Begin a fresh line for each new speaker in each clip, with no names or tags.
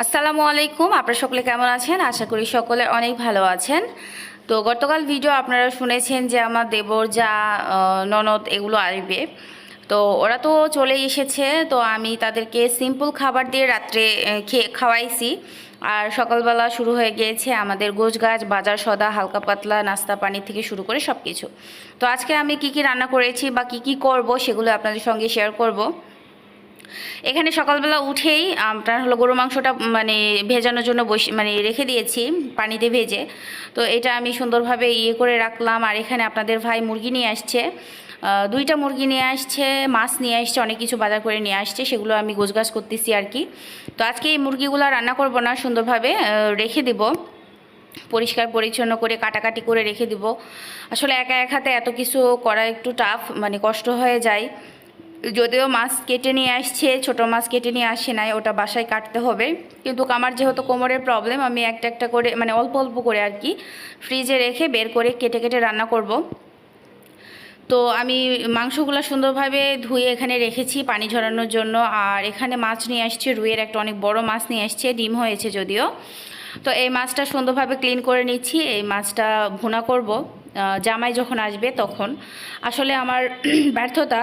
আসসালামু আলাইকুম, আপনারা সকলে কেমন আছেন? আশা করি সকলে অনেক ভালো আছেন। তো গতকাল ভিডিও আপনারা শুনেছেন যে আমার দেবর যা ননদ এগুলো আসবে। তো ওরা তো চলে এসেছে, তো আমি তাদেরকে সিম্পল খাবার দিয়ে রাত্রে খেয়ে খাওয়াইছি। আর সকালবেলা শুরু হয়ে গিয়েছে আমাদের গোছ গাছ বাজার সদা, হালকা পাতলা, নাস্তা, পানি থেকে শুরু করে সব কিছু তো আজকে আমি কি কি রান্না করেছি বা কি কি করব সেগুলো আপনাদের সঙ্গে শেয়ার করব। এখানে সকালবেলা উঠেই আপনার হলো গরু মাংসটা মানে ভেজানোর জন্য বসে মানে রেখে দিয়েছি, পানিতে ভেজে। তো এটা আমি সুন্দরভাবে ইয়ে করে রাখলাম। আর এখানে আপনাদের ভাই মুরগি নিয়ে আসছে। দুইটা মুরগি নিয়ে আসছে, মাছ নিয়ে আসছে, অনেক কিছু বাজার করে নিয়ে আসছে, সেগুলো আমি গোছগাছ করতেছি আর কি। তো আজকে এই মুরগিগুলো রান্না করব না, সুন্দরভাবে রেখে দেবো। পরিষ্কার পরিচ্ছন্ন করে, কাটাকাটি করে রেখে দিব। আসলে একা এক হাতে এত কিছু করা একটু টাফ মানে কষ্ট হয়ে যায়। যদিও মাছ কেটে নিয়ে আসছে, ছোট মাছ কেটে নিয়ে আসে নাই, ওটা বাসায় কাটতে হবে। কিন্তু আমার যেহেতু কোমরের প্রবলেম আমি একটা একটা করে মানে অল্প অল্প করে আর কি ফ্রিজে রেখে বের করে কেটে কেটে রান্না করব। তো আমি মাংসগুলো সুন্দরভাবে ধুয়ে এখানে রেখেছি পানি ঝরানোর জন্য। আর এখানে মাছ নিয়ে আসছে, রুইয়ের একটা অনেক বড় মাছ নিয়ে আসছে, ডিম হয়েছে যদিও। তো এই মাছটা সুন্দরভাবে ক্লিন করে নিচ্ছি, এই মাছটা ভুনা করব। জামাই যখন আসবে তখন। আসলে আমার ব্যর্থতা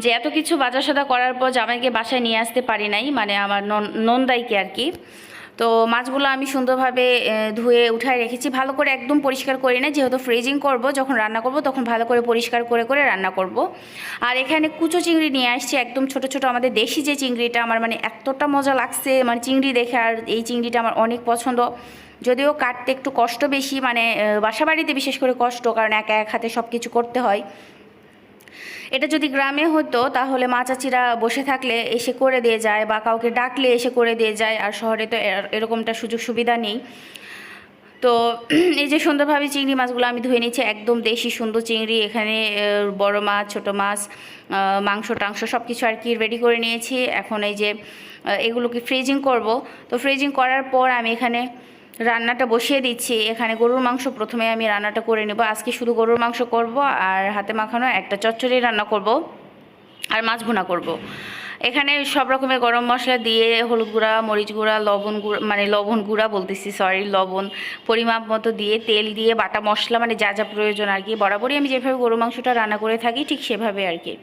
যে এত কিছু বাজার সদা করার পর জামাইকে বাসায় নিয়ে আসতে পারি নাই মানে আমার নন- নন্দাইকে আর কি। তো মাছগুলো আমি সুন্দরভাবে ধুয়ে উঠায় রেখেছি। ভালো করে একদম পরিষ্কার করি না যেহেতু ফ্রিজিং করব যখন রান্না করব তখন ভালো করে পরিষ্কার করে করে রান্না করব। আর এখানে কুচো চিংড়ি নিয়ে আসছি একদম ছোট ছোট আমাদের দেশি যে চিংড়িটা আমার মানে এতটা মজা লাগছে মানে চিংড়ি দেখে আর এই চিংড়িটা আমার অনেক পছন্দ। যদিও কাটতে একটু কষ্ট বেশি মানে আহ, বাসা বাড়িতে বিশেষ করে কষ্ট কারণ একা এক হাতে সব কিছু করতে হয়। এটা যদি গ্রামে হতো, তাহলে মা চাচিরা বসে থাকলে এসে করে দিয়ে যায় বা কাউকে ডাকলে এসে করে দিয়ে যায়, আর শহরে তো এরকমটা সুযোগ সুবিধা নেই। তো এই যে সুন্দরভাবে চিংড়ি মাছগুলো আমি ধুয়ে নিচ্ছি একদম দেশি সুন্দর চিংড়ি, এখানে বড় মাছ, ছোট মাছ মাংস টাংস সব কিছু আর কি রেডি করে নিয়েছি। এখন এই যে এগুলোকে ফ্রিজিং করব। তো ফ্রিজিং করার পর আমি এখানে রান্নাটা বসিয়ে দিচ্ছি। এখানে গরুর মাংস প্রথমে আমি রান্নাটা করে নেব। আজকে শুধু গরুর মাংস করব আর হাতে মাখানো একটা চচ্চড়ি রান্না করব আর মাছ ভুনা করব। এখানে সব রকমের গরম মশলা দিয়ে হলুদ গুঁড়া, মরিচ গুঁড়া, লবণ গুঁড়া মানে লবণ গুঁড়া বলতেছি সরি লবণ পরিমাপ মতো দিয়ে তেল দিয়ে বাটা মশলা মানে যা যা প্রয়োজন আর কি, বরাবরই আমি যেভাবে গরু মাংসটা রান্না করে থাকি ঠিক সেভাবে আর কি।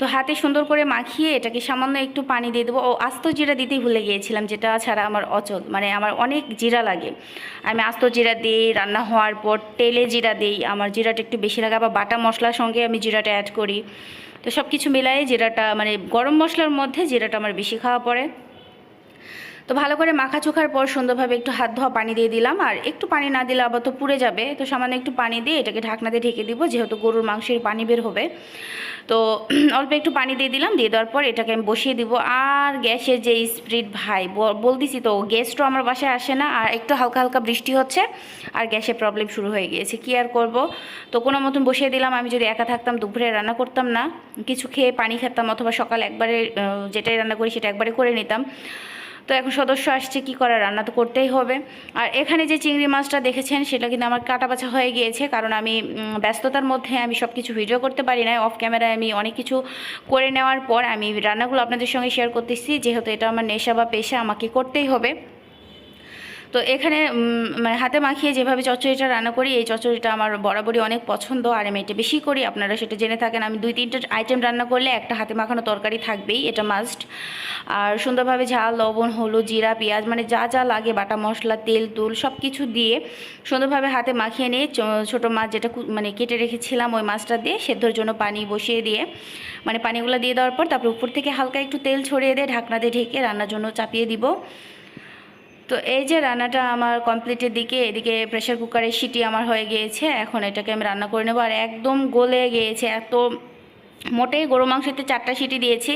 তো হাতে সুন্দর করে মাখিয়ে এটাকে সামান্য একটু পানি দিয়ে দেবো। ও আস্ত জিরা দিতেই ভুলে গিয়েছিলাম, যেটা ছাড়া আমার অচল। মানে আমার অনেক জিরা লাগে। আমি আস্ত জিরা দিই, রান্না হওয়ার পর তেলে জিরা দিই। আমার জিরাটা একটু বেশি লাগে, আবার বাটা মশলার সঙ্গে আমি জিরাটা অ্যাড করি। তো সব কিছু মিলাই জিরাটা মানে গরম মশলার মধ্যে জিরাটা আমার বেশি খাওয়া পড়ে। তো ভালো করে মাখা চোখার পর সুন্দরভাবে একটু হাত ধোয়া পানি দিয়ে দিলাম। আর একটু পানি না দিলে আবার তো পুড়ে যাবে। তো সামান্য একটু পানি দিয়ে এটাকে ঢাকনা দিয়ে ঢেকে দিব, যেহেতু গরুর মাংসের পানি বের হবে। তো অল্প একটু পানি দিয়ে দিলাম, দিয়ে দেওয়ার পর এটাকে আমি বসিয়ে দিব। আর গ্যাসের যে স্পিড ভাই বলতেছি তো গ্যাসটাও আমার বাসায় আসে না, আর একটু হালকা হালকা বৃষ্টি হচ্ছে, আর গ্যাসের প্রবলেম শুরু হয়ে গিয়েছে। কী আর করব? তো কোনো মতন বসিয়ে দিলাম, আমি যদি একা থাকতাম, দুপুরে রান্না করতাম না, কিছু খেয়ে পানি খেতাম, অথবা সকাল একবারে যেটাই রান্না করি সেটা একবারে করে নিতাম। তো এখন সদস্য আসছে, কি করে রান্না তো করতেই হবে। আর এখানে যে চিংড়ি মাছটা দেখেছেন, সেটা কিন্তু আমার কাটা বাছা হয়ে গিয়েছে, কারণ আমি ব্যস্ততার মধ্যে আমি সব কিছু ভিডিও করতে পারি না অফ ক্যামেরায় আমি অনেক কিছু করে নেওয়ার পর আমি রান্নাগুলো আপনাদের সঙ্গে শেয়ার করতেছি। যেহেতু এটা আমার নেশা বা পেশা, আমাকে করতেই হবে। তো এখানে মানে হাতে মাখিয়ে যেভাবে চচ্চড়িটা রান্না করি, এই চচ্চড়িটা আমার বরাবরই অনেক পছন্দ। আর আমি এটা বেশি করি, আপনারা সেটা জেনে থাকেন। আমি দুই, তিনটে আইটেম রান্না করলে একটা হাতে মাখানো তরকারি থাকবেই, এটা মাস্ট আর সুন্দরভাবে ঝাল, লবণ, হলুদ, জিরা, পেঁয়াজ মানে যা যা লাগে, বাটা মশলা, তেল, তুল সব কিছু দিয়ে সুন্দরভাবে হাতে মাখিয়ে নিয়ে ছোটো মাছ যেটা মানে কেটে রেখেছিলাম ওই মাছটা দিয়ে, সেদ্ধর জন্য পানি বসিয়ে দিয়ে মানে পানিগুলো দিয়ে দেওয়ার পর তারপর উপর থেকে হালকা একটু তেল ছড়িয়ে দিয়ে ঢাকনা দিয়ে ঢেকে রান্নার জন্য চাপিয়ে দিব। তো এই যে রান্নাটা আমার কমপ্লিটের দিকে, এদিকে প্রেশার কুকারের সিটি আমার হয়ে গিয়েছে, এখন এটাকে আমি রান্না করে নেব। আর একদম গলে গিয়েছে, এত মোটেই গরু মাংসতে চারটা সিটি দিয়েছি।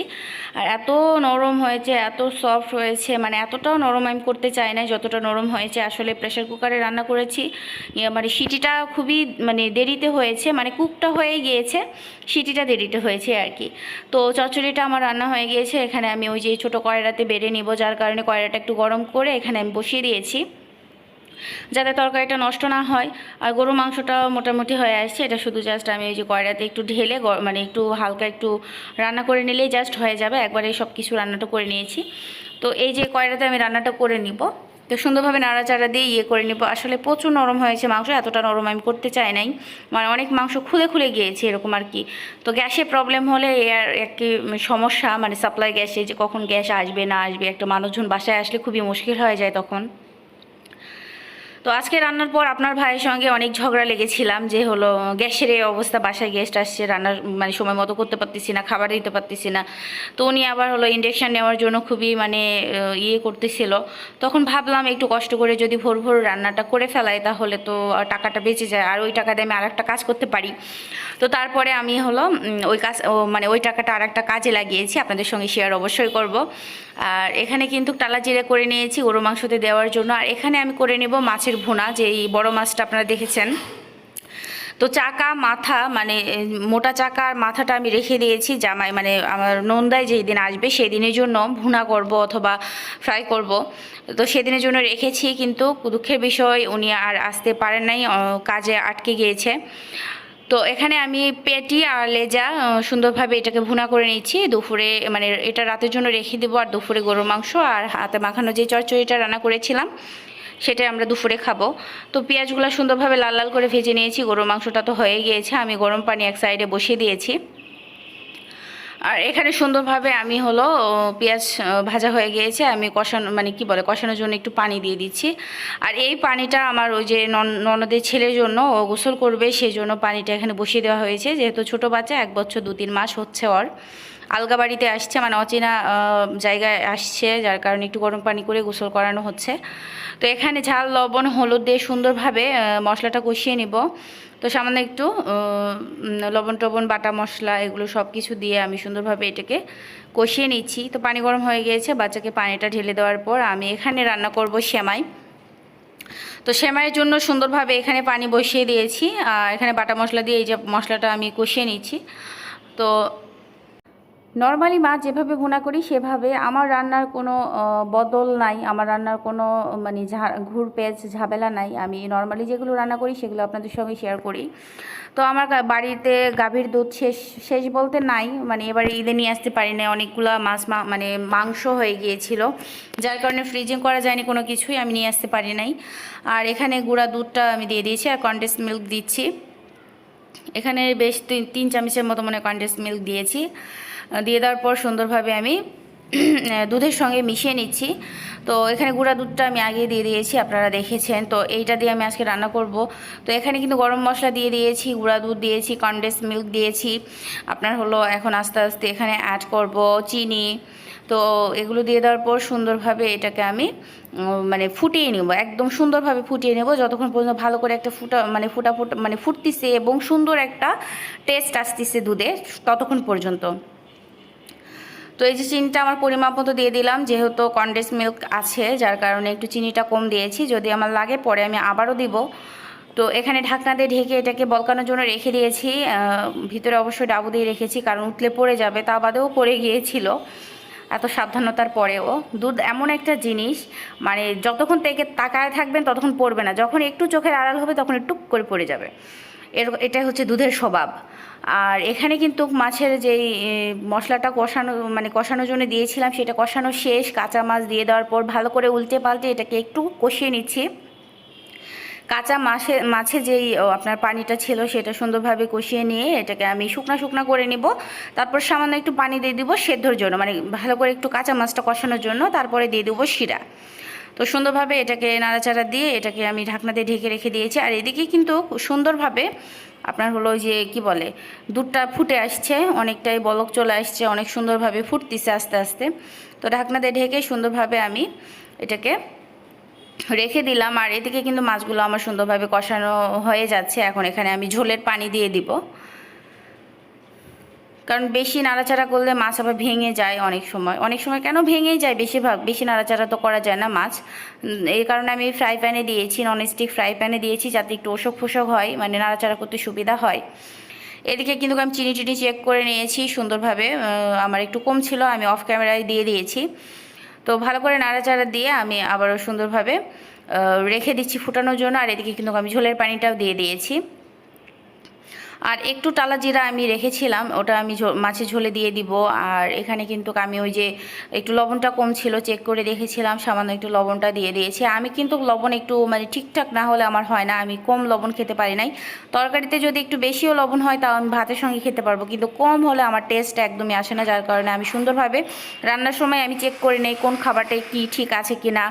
আর এত নরম হয়েছে, এত সফট হয়েছে মানে এতটাও নরম আমি করতে চাই না যতটা নরম হয়েছে। আসলে প্রেশার কুকারে রান্না করেছি। ইয়ে মানে সিটিটা খুবই মানে দেরিতে হয়েছে মানে কুকটা হয়ে গিয়েছে, সিটিটা দেরিতে হয়েছে আর কি। তো চচ্চড়িটা আমার রান্না হয়ে গিয়েছে, এখানে আমি ওই যে ছোটো কয়রাতে বেড়ে নিব, যার কারণে কয়রাটা একটু গরম করে এখানে আমি বসিয়ে দিয়েছি। যাতে তরকারিটা নষ্ট না হয় আর গরু মাংসটা মোটামুটি হয়ে আসছে। এটা শুধু জাস্ট আমি ওই যে কয়রাতে একটু ঢেলে মানে একটু হালকা একটু রান্না করে নিলেই জাস্ট হয়ে যাবে। একবারে সব কিছু রান্নাটা করে নিয়েছি। তো এই যে কয়রাতে আমি রান্নাটা করে নিব, তো সুন্দরভাবে নাড়াচাড়া দিয়ে ইয়ে করে নিব। আসলে প্রচুর নরম হয়েছে মাংস, এতটা নরম আমি করতে চাই নাই। মানে অনেক মাংস খুলে খুলে গিয়েছে এরকম আর কি। তো গ্যাসে প্রবলেম হলে এর একটি সমস্যা মানে সাপ্লাই গ্যাসে যে কখন গ্যাস আসবে না আসবে, একটা মানুষজন বাসায় আসলে খুবই মুশকিল হয়ে যায় তখন। তো আজকে রান্নার পর আপনার ভাইয়ের সঙ্গে অনেক ঝগড়া লেগেছিলাম যে হলো, গ্যাসের এই অবস্থা, বাসায় গেস্ট আসছে, রান্নার মানে সময় মতো করতে পারতেছি না, খাবার দিতে পারতেছি না। তো উনি আবার হলো ইন্ডাকশান নেওয়ার জন্য খুবই মানে ইয়ে করতেছিল। তখন ভাবলাম একটু কষ্ট করে যদি ভোর ভোর রান্নাটা করে ফেলাই তাহলে তো টাকাটা বেঁচে যায়। আর ওই টাকা দিয়ে আমি আর কাজ করতে পারি। তো তারপরে আমি হলো ওই কাজ মানে ওই টাকাটা আর একটা কাজে লাগিয়েছি। আপনাদের সঙ্গে শেয়ার অবশ্যই করব। আর এখানে কিন্তু টালা জিরে করে নিয়েছি গরু মাংসতে দেওয়ার জন্য। আর এখানে আমি করে নেব মাছের ভুনা, যে এই বড় মাছটা আপনারা দেখেছেন। তো চাকা, মাথা মানে মোটা চাকার মাথাটা আমি রেখে দিয়েছি, জামাই মানে আমার নন্দায় যেই দিন আসবে সেই দিনের জন্য ভুনা করব অথবা ফ্রাই করব। তো সেদিনের জন্য রেখেছি, কিন্তু দুঃখের বিষয়, উনি আর আসতে পারেন নাই কাজে আটকে গিয়েছে। তো এখানে আমি পেটি আর লেজা সুন্দরভাবে এটাকে ভুনা করে নিচ্ছি। দুপুরে মানে এটা রাতের জন্য রেখে দেবো, আর দুপুরে গরুর মাংস আর হাতে মাখানো যে চচ্চড়িটা রান্না করেছিলাম সেটাই আমরা দুপুরে খাব। তো পেঁয়াজগুলো সুন্দরভাবে লাল লাল করে ভেজে নিয়েছি, গরুর মাংসটা তো হয়ে গিয়েছে, আমি গরম পানি এক সাইডে বসিয়ে দিয়েছি। আর এখানে সুন্দরভাবে আমি হলো পেঁয়াজ ভাজা হয়ে গিয়েছে, আমি কষানো মানে কি বলে, কষানোর জন্য একটু পানি দিয়ে দিচ্ছি। আর এই পানিটা আমার ওই যে নন- ননদের ছেলের জন্য, ও গোসল করবে, সেই জন্য পানিটা এখানে বসিয়ে দেওয়া হয়েছে, যেহেতু ছোট বাচ্চা, এক বছর দু তিন মাস হচ্ছে ওর। আলগা বাড়িতে আসছে মানে অচেনা জায়গায় আসছে, যার কারণে একটু গরম পানি করে গোসল করানো হচ্ছে। তো এখানে ঝাল, লবণ, হলুদ দিয়ে সুন্দরভাবে মশলাটা কষিয়ে নিব। তো সামান্য একটু লবণ টবণ, বাটা মশলা, এগুলো সব কিছু দিয়ে আমি সুন্দরভাবে এটাকে কষিয়ে নিচ্ছি। তো পানি গরম হয়ে গিয়েছে, বাচ্চাকে পানিটা ঢেলে দেওয়ার পর আমি এখানে রান্না করব সেমাই। তো সেমাইয়ের জন্য সুন্দরভাবে এখানে পানি বসিয়ে দিয়েছি, আর এখানে বাটা মশলা দিয়ে এই যে মশলাটা আমি কষিয়ে নিচ্ছি। তো নর্মালি মাছ যেভাবে ভুনা করি, সেভাবে আমার রান্নার কোনো বদল নাই, আমার রান্নার কোনো মানে ঘুর পেঁচ ঝামেলা নাই। আমি নর্মালি যেগুলো রান্না করি, সেগুলো আপনাদের সঙ্গে শেয়ার করি। তো আমার বাড়িতে গাভীর দুধ শেষ শেষ বলতে নাই। মানে এবারে ঈদে নিয়ে আসতে পারি না অনেকগুলো মাছ, মা- মানে মাংস হয়ে গিয়েছিল। যার কারণে ফ্রিজিং করা যায়নি কোনো কিছুই, আমি নিয়ে আসতে পারি নাই। আর এখানে গুঁড়া দুধটা আমি দিয়ে দিয়েছি আর কন্ডেন্স মিল্ক দিচ্ছি। এখানে বেশ তিন চামচের মতো মনে কন্ডেন্স মিল্ক দিয়েছি। দিয়ে দেওয়ার পর সুন্দরভাবে আমি দুধের সঙ্গে মিশিয়ে নিচ্ছি। তো এখানে গুঁড়া দুধটা আমি আগে দিয়ে দিয়েছি, আপনারা দেখেছেন। তো এইটা দিয়ে আমি আজকে রান্না করব। তো এখানে কিন্তু গরম মশলা দিয়ে দিয়েছি, গুঁড়া দুধ দিয়েছি কন্ডেন্স মিল্ক দিয়েছি। আপনার হলো এখন আস্তে আস্তে এখানে অ্যাড করব চিনি। তো এগুলো দিয়ে দেওয়ার পর সুন্দরভাবে এটাকে আমি মানে ফুটিয়ে নেব। একদম সুন্দরভাবে ফুটিয়ে নেব, যতক্ষণ পর্যন্ত ভালো করে একটা ফুটা মানে ফুটা ফুটা মানে ফুটতিছে এবং সুন্দর একটা টেস্ট আসতেছে দুধে, ততক্ষণ পর্যন্ত। তো এই যে চিনিটা আমার পরিমাপ মতো দিয়ে দিলাম, যেহেতু কন্ডেন্স মিল্ক আছে, যার কারণে একটু চিনিটা কম দিয়েছি। যদি আমার লাগে, পরে আমি আবারও দিব। তো এখানে ঢাকনা দিয়ে ঢেকে এটাকে বলকানোর জন্য রেখে দিয়েছি। ভিতরে অবশ্যই ডাবু দিয়ে রেখেছি, কারণ উতলে পড়ে যাবে, তা বাদেও পড়ে গিয়েছিল। এত সাবধানতার পরেও। দুধ এমন একটা জিনিস মানে যতক্ষণ থেকে তাকায় থাকবেন, ততক্ষণ পড়বে না। যখন একটু চোখের আড়াল হবে, তখন একটু করে পড়ে যাবে। এর, এটাই হচ্ছে দুধের স্বভাব। আর এখানে কিন্তু মাছের যেই মশলাটা কষানো মানে কষানোর জন্য দিয়েছিলাম, সেটা কষানো শেষ, কাঁচা মাছ দিয়ে দেওয়ার পর ভালো করে উল্টে পাল্টে এটাকে একটু কষিয়ে নিচ্ছি। কাঁচা মাছে মাছে যেই আপনার পানিটা ছিল, সেটা সুন্দরভাবে কষিয়ে নিয়ে এটাকে আমি শুকনা শুকনা করে নিব। তারপর সামান্য একটু পানি দিয়ে দিব সেদ্ধর জন্য মানে ভালো করে একটু কাঁচা মাছটা কষানোর জন্য, তারপরে দিয়ে দেবো শিরা। তো সুন্দরভাবে এটাকে নাড়াচাড়া দিয়ে এটাকে আমি ঢাকনা দিয়ে ঢেকে রেখে দিয়েছি। আর এদিকে কিন্তু সুন্দরভাবে আপনার হলো যে কি বলে, দুধটা ফুটে আসছে, অনেকটাই বলক চলে আসছে, অনেক সুন্দরভাবে ফুটতিছে আস্তে আস্তে। তো ঢাকনা দিয়ে ঢেকে সুন্দরভাবে আমি এটাকে রেখে দিলাম। আর এদিকে কিন্তু মাছগুলো আমার সুন্দরভাবে কষানো হয়ে যাচ্ছে। এখন এখানে আমি ঝোলের পানি দিয়ে দিব। কারণ বেশি নাড়াচাড়া করলে মাছ আবার ভেঙে যায় অনেক সময়। অনেক সময় কেন ভেঙেই যায়? বেশিরভাগ বেশি নাড়াচাড়া তো করা যায় না মাছ। এই কারণে আমি ফ্রাই প্যানে দিয়েছি ননস্টিক ফ্রাই প্যানে দিয়েছি যাতে একটু ওসক ফোসক হয় মানে নাড়াচাড়া করতে সুবিধা হয়। এদিকে কিন্তু আমি চিনি টিনি চেক করে নিয়েছি সুন্দরভাবে আমার একটু কম ছিল, আমি অফ ক্যামেরায় দিয়ে দিয়েছি। তো ভালো করে নাড়াচাড়া দিয়ে আমি আবারও সুন্দরভাবে রেখে দিচ্ছি ফুটানোর জন্য, আর এদিকে কিন্তু আমি ঝোলের পানিটাও দিয়ে দিয়েছি। আর একটু টালা জিরা আমি রেখেছিলাম, ওটা আমি মাছে ঝোলে দিয়ে দিব। আর এখানে কিন্তু আমি ওই যে একটু লবণটা কম ছিল চেক করে রেখেছিলাম সামান্য একটু লবণটা দিয়ে দিয়েছি। আমি কিন্তু লবণ একটু মানে ঠিকঠাক না হলে আমার হয় না, আমি কম লবণ খেতে পারি নাই। তরকারিতে যদি একটু বেশিও লবণ হয়, তাও আমি ভাতের সঙ্গে খেতে পারব। কিন্তু কম হলে আমার টেস্ট একদমই আসে না, যার কারণে আমি সুন্দরভাবে রান্নার সময় আমি চেক করে নেই, কোন খাবারটা কি ঠিক আছে কি না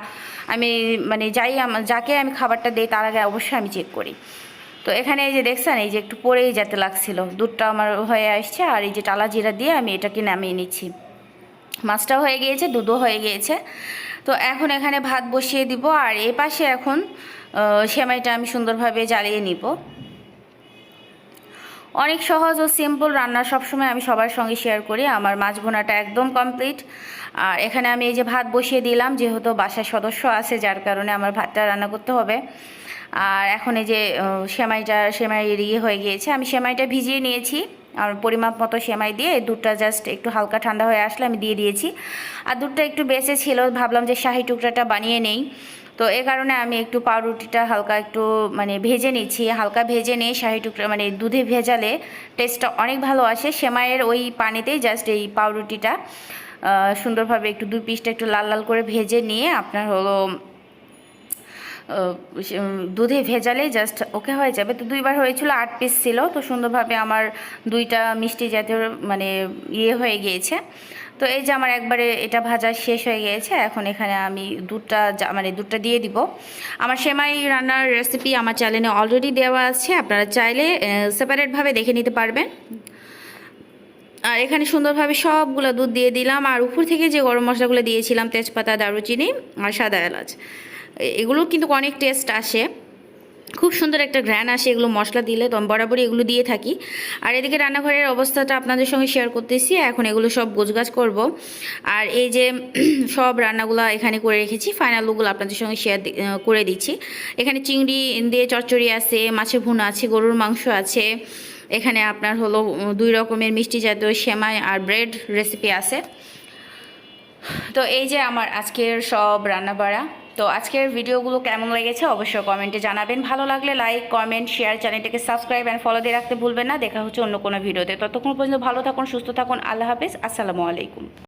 আমি মানে যাই যাকে আমি খাবারটা দিই, তার আগে অবশ্যই আমি চেক করি। তো এখানে এই যে দেখছেন, এই যে একটু পরেই যেতে লাগছিল। দুধটা আমার হয়ে আসছে আর এই যে টালা জিরা দিয়ে আমি এটাকে নামিয়ে নিচ্ছি। মাছটাও হয়ে গিয়েছে, দুধও হয়ে গিয়েছে। তো এখন এখানে ভাত বসিয়ে দিব আর এ পাশে এখন সেমাইটা আমি সুন্দরভাবে জ্বালিয়ে নিব। অনেক সহজ ও সিম্পল রান্না সবসময় আমি সবার সঙ্গে শেয়ার করি। আমার মাছ ভুনাটা একদম কমপ্লিট আর এখানে আমি এই যে ভাত বসিয়ে দিলাম, যেহেতু বাসার সদস্য আছে, যার কারণে আমার ভাতটা রান্না করতে হবে। আর এখন এই যে সেমাইটা, সেমাই ইয়ে হয়ে গিয়েছে। আমি সেমাইটা ভিজিয়ে নিয়েছি। আর পরিমাপ মতো সেমাই দিয়ে দুধটা জাস্ট একটু হালকা ঠান্ডা হয়ে আসলে আমি দিয়ে দিয়েছি। আর দুধটা একটু বেঁচে ছিল, ভাবলাম যে শাহি টুকরাটা বানিয়ে নেই। তো এ কারণে আমি একটু পাউরুটিটা হালকা একটু মানে ভেজে নিচ্ছি। হালকা ভেজে নিয়ে শাহি টুকরা মানে দুধে ভেজালে টেস্টটা অনেক ভালো আসে। সেমাইয়ের ওই পানিতেই জাস্ট এই পাউরুটিটা সুন্দরভাবে একটু দুই পিসটা একটু লাল লাল করে ভেজে নিয়ে আপনার হলো দুধে ভেজালেই জাস্ট ওকে হয়ে যাবে। তো দুইবার হয়েছিল, আট পিস ছিল। তো সুন্দরভাবে আমার দুইটা মিষ্টি জাতীয় মানে ইয়ে হয়ে গিয়েছে। তো এই যে আমার একবারে এটা ভাজা শেষ হয়ে গিয়েছে, এখন এখানে আমি দুধটা মানে দুধটা দিয়ে দিব। আমার সেমাই রান্নার রেসিপি আমার চ্যানেলে অলরেডি দেওয়া আছে, আপনারা চাইলে সেপারেটভাবে দেখে নিতে পারবেন। আর এখানে সুন্দরভাবে সবগুলো দুধ দিয়ে দিলাম। আর উপর থেকে যে গরম মশলাগুলো দিয়েছিলাম, তেজপাতা, দারুচিনি আর সাদা এলাচ। এগুলো কিন্তু অনেক টেস্ট আসে। খুব সুন্দর একটা ঘ্রাণ আসে এগুলো মশলা দিলে, তো বরাবরই এগুলো দিয়ে থাকি। আর এদিকে রান্নাঘরের অবস্থাটা আপনাদের সঙ্গে শেয়ার করতেছি, এখন এগুলো সব গোছগাছ করব। আর এই যে সব রান্নাগুলো এখানে করে রেখেছি ফাইনাল লুকগুলো আপনাদের সঙ্গে শেয়ার করে দিচ্ছি। এখানে চিংড়ি দিয়ে চচ্চড়ি আছে, মাছের ভুনা আছে, গরুর মাংস আছে। এখানে আপনার হলো দুই রকমের মিষ্টি জাতীয় সেমাই আর ব্রেড রেসিপি আছে। তো এই যে আমার আজকের সব রান্না বাড়া তো আজকের ভিডিওগুলো কেমন লেগেছে অবশ্যই কমেন্টে জানাবেন। ভালো লাগলে লাইক কমেন্ট শেয়ার চ্যানেলটাকে সাবস্ক্রাইব অ্যান্ড ফলো দিয়ে রাখতে ভুলবেন না। দেখা হচ্ছে অন্য কোনো ভিডিওতে। ততক্ষণ পর্যন্ত ভালো থাকুন, সুস্থ থাকুন। আল্লাহ হাফেজ। আসসালামু আলাইকুম।